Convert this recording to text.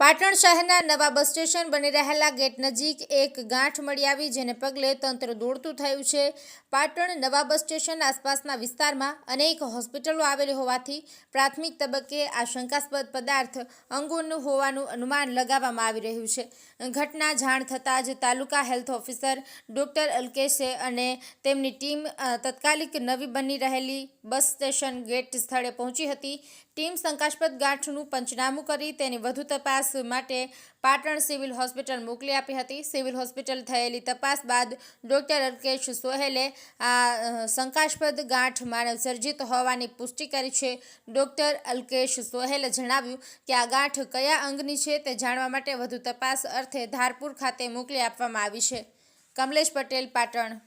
પાટણ શહેરના નવા bus station બની રહેલા ગેટ નજીક એક ગાંઠ મળી આવી, જેને પગલે તંત્ર દોડતું થયું છે. પાટણ નવા બસ સ્ટેશન આસપાસના વિસ્તારમાં અનેક હોસ્પિટલો આવેલી હોવાથી પ્રાથમિક તબક્કે આ શંકાસ્પદ પદાર્થ અંગોનું હોવાનું અનુમાન લગાવવામાં આવી રહ્યું છે. ઘટના જાણ થતાં જ તાલુકા હેલ્થ ઓફિસર ડૉક્ટર અલ્કેશે અને તેમની ટીમ તત્કાલિક નવી બની રહેલી બસ સ્ટેશન ગેટ સ્થળે પહોંચી હતી. ટીમ શંકાસ્પદ ગાંઠનું પંચનામું કરી તેની વધુ તપાસ માટે પાટણ સિવિલ હોસ્પિટલ મોકલી આપી હતી. સિવિલ હોસ્પિટલ થયેલી તપાસ બાદ ડોક્ટર અલ્કેશ સોહેલે આ શંકાસ્પદ ગાંઠ માનવ સર્જિત હોવાની પુષ્ટિ કરી છે. ડોક્ટર અલ્કેશ સોહેલે જણાવ્યું કે આ ગાંઠ કયા અંગની છે તે જાણવા માટે વધુ તપાસ અર્થે ધારપુર ખાતે મોકલી આપવામાં આવી છે. કમલેશ પટેલ, પાટણ.